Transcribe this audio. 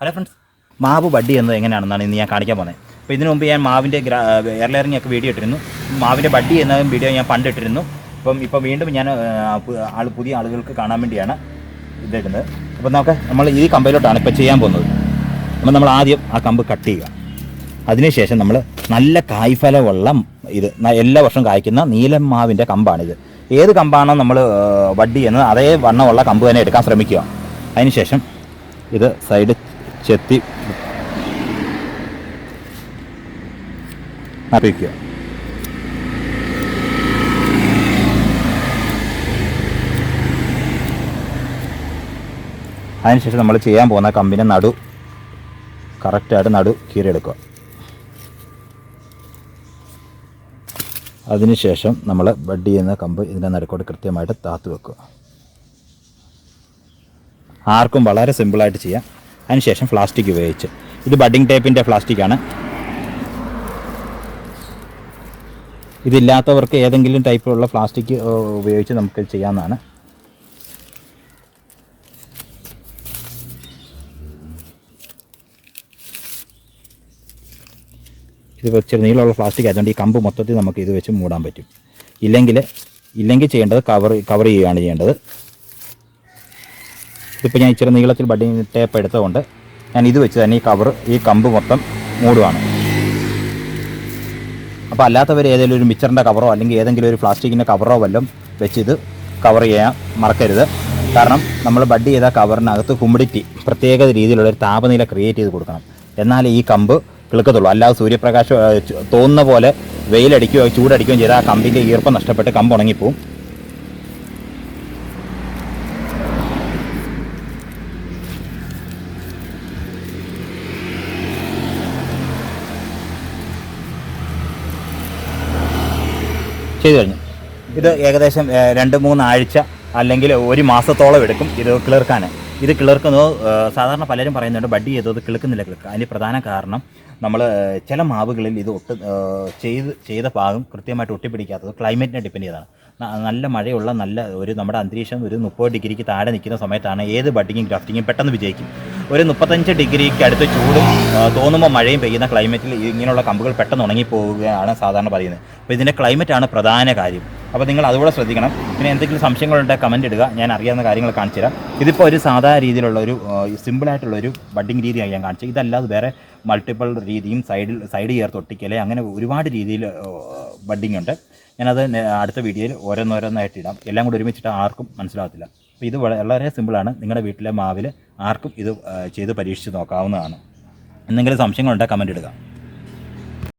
Hello friends മാവ് വടി എന്നത് എങ്ങനെയാണെന്നാണ് ഇന്ന് ഞാൻ കാണിക്കാൻ പോകുന്നത്. അപ്പോൾ ഇതിനു മുമ്പ് ഞാൻ മാവിന്റെ എയർ ലെയറിംഗ് ഒക്കെ വീഡിയോ ഇട്ടിരുന്നു. മാവിന്റെ വടി എന്ന വീഡിയോ ഞാൻ പണ്ട് ഇട്ടിരുന്നു അപ്പം ഇപ്പോൾ വീണ്ടും ഞാൻ ആൾ പുതിയ ആളുകൾക്ക് കാണാൻ വേണ്ടിയാണ് ഇതിടുന്നത് അപ്പോൾ നമുക്ക് നമ്മൾ ഈ കമ്പയിലോട്ടാണ് ഇപ്പോൾ ചെയ്യാൻ പോകുന്നത്. അപ്പം നമ്മൾ ആദ്യം ആ കമ്പ് കട്ട് ചെയ്യുക. അതിനുശേഷം നമ്മൾ നല്ല കായ്ഫലമുള്ള ഇത് എല്ലാ വർഷവും കായ്ക്കുന്ന നീലം മാവിന്റെ കമ്പാണിത്. ഏത് കമ്പാണോ നമ്മൾ വഡ്ഡി എന്ന് അതേ വണ്ണമുള്ള കമ്പ് തന്നെ എടുക്കാൻ ശ്രമിക്കുക. അതിനുശേഷം ഇത് സൈഡ് ചെത്തി അറിയിക്കുക. അതിനുശേഷം നമ്മൾ ചെയ്യാൻ പോകുന്ന കമ്പിനെ നടു കറക്റ്റായിട്ട് നടു കീറിയെടുക്കുക. അതിനുശേഷം നമ്മൾ ബഡ് ചെയ്യുന്ന കമ്പ് ഇതിന്റെ നടുക്കോട് കൃത്യമായിട്ട് താത്തു വെക്കുക. ആർക്കും വളരെ സിമ്പിളായിട്ട് ചെയ്യാം. അതിനുശേഷം പ്ലാസ്റ്റിക് ഉപയോഗിച്ച്. ഇത് ബഡിങ് ടേപ്പിന്റെ പ്ലാസ്റ്റിക്കാണ് ഇതില്ലാത്തവർക്ക് ഏതെങ്കിലും ടൈപ്പിലുള്ള പ്ലാസ്റ്റിക് ഉപയോഗിച്ച് നമുക്ക് ചെയ്യാവുന്നതാണ്. ഇത് വെച്ച് നീളമുള്ള പ്ലാസ്റ്റിക് ആയതുകൊണ്ട് ഈ കമ്പ് മൊത്തത്തിൽ നമുക്ക് ഇത് വെച്ച് മൂടാൻ പറ്റും. ഇല്ലെങ്കിൽ ഇല്ലെങ്കിൽ ചെയ്യേണ്ടത് കവർ കവർ ചെയ്യുകയാണ് ചെയ്യേണ്ടത്. ഇതിപ്പോൾ ഞാൻ ഇച്ചിരി നീളത്തിൽ ബഡിങ് ടേപ്പ് എടുത്തതുകൊണ്ട് ഞാൻ ഇത് വെച്ച് തന്നെ ഈ കവർ ഈ കമ്പ് മൊത്തം മൂടുവാണ്. അപ്പോൾ അല്ലാത്തവർ ഏതെങ്കിലും ഒരു മിച്ചറിന്റെ കവറോ അല്ലെങ്കിൽ ഏതെങ്കിലും ഒരു പ്ലാസ്റ്റിക്കിന്റെ കവറോ വല്ലതും വെച്ച് ഇത് കവർ ചെയ്യാൻ മറക്കരുത്. കാരണം നമ്മൾ ബഡ് ചെയ്ത കവറിനകത്ത് ഹ്യൂമിഡിറ്റി പ്രത്യേക രീതിയിലുള്ള ഒരു താപനില ക്രിയേറ്റ് ചെയ്ത് കൊടുക്കണം. എന്നാൽ ഈ കമ്പ് കിളുക്കത്തുള്ളൂ. അല്ലാതെ സൂര്യപ്രകാശം തോന്നുന്ന പോലെ വെയിലടിക്കുകയോ ചൂടടിക്കുകയോ ചെയ്താൽ ആ കമ്പിന്റെ ഈർപ്പം നഷ്ടപ്പെട്ട് കമ്പ് ഉണങ്ങിപ്പോവും. ചെയ്തു കഴിഞ്ഞു. ഇത് ഏകദേശം രണ്ട് മൂന്ന് ആഴ്ച അല്ലെങ്കിൽ ഒരു മാസത്തോളം എടുക്കും ഇത് കിളിർക്കാൻ. ഇത് കിളിർക്കുന്നത് സാധാരണ പലരും പറയുന്നുണ്ട് ബഡ്ഡി ചെയ്തത് കിളിക്കുന്നില്ല കിളിർക്ക. അതിന് പ്രധാന കാരണം നമ്മൾ ചില മാവുകളിൽ ഇത് ഒട്ട് ചെയ്ത് ചെയ്ത ഭാഗം കൃത്യമായിട്ട് ഒട്ടിപ്പിടിക്കാത്തത് ക്ലൈമറ്റിനെ ഡിപ്പെൻഡ് ചെയ്തതാണ് ന- നല്ല മഴയുള്ള നല്ല ഒരു നമ്മുടെ അന്തരീക്ഷം ഒരു മുപ്പത് ഡിഗ്രിക്ക് താഴെ നിൽക്കുന്ന സമയത്താണ് ഏത് ബഡിങ്ങും ഗ്രാഫ്റ്റിങ്ങും പെട്ടെന്ന് വിജയിക്കും. ഒരു മുപ്പത്തഞ്ച് ഡിഗ്രിക്ക് അടുത്ത് ചൂടും തോന്നുമ്പോൾ മഴയും പെയ്യുന്ന ക്ലൈമറ്റിൽ ഇങ്ങനെയുള്ള കമ്പുകൾ പെട്ടെന്ന് ഉണങ്ങിപ്പോവുകയാണ് സാധാരണ പറയുന്നത്. അപ്പോൾ ഇതിന്റെ ക്ലൈമറ്റാണ് പ്രധാന കാര്യം. അപ്പോൾ നിങ്ങൾ അതുകൂടെ ശ്രദ്ധിക്കണം. പിന്നെ എന്തെങ്കിലും സംശയങ്ങളുണ്ടെങ്കിൽ കമന്റ് ഇടുക. ഞാൻ അറിയാവുന്ന കാര്യങ്ങൾ കാണിച്ചു തരാം. ഇതിപ്പോൾ ഒരു സാധാരണ രീതിയിലുള്ള ഒരു സിമ്പിളായിട്ടുള്ള ഒരു ബഡ്ഡിങ് രീതിയാണ് ഞാൻ കാണിച്ചത് ഇതല്ലാതെ വേറെ മൾട്ടിപ്പിൾ രീതിയും സൈഡിൽ സൈഡ് ചേർത്ത് ഒട്ടിക്കൽ അങ്ങനെ ഒരുപാട് രീതിയിൽ ബഡ്ഡിങ് ഉണ്ട്. ഞാനത് അടുത്ത വീഡിയോയിൽ ഓരോന്നോരോന്നായിട്ട് ഇടാം. എല്ലാം കൂടി ഒരുമിച്ചിട്ട് ആർക്കും മനസ്സിലാകത്തില്ല. അപ്പോൾ ഇത് വളരെ സിമ്പിളാണ് നിങ്ങളുടെ വീട്ടിലെ മാവിൽ ആർക്കും ഇത് ചെയ്ത് പരീക്ഷിച്ച് നോക്കാവുന്നതാണ്. എന്തെങ്കിലും സംശയങ്ങളുണ്ടെങ്കിൽ കമന്റ് ഇടുക.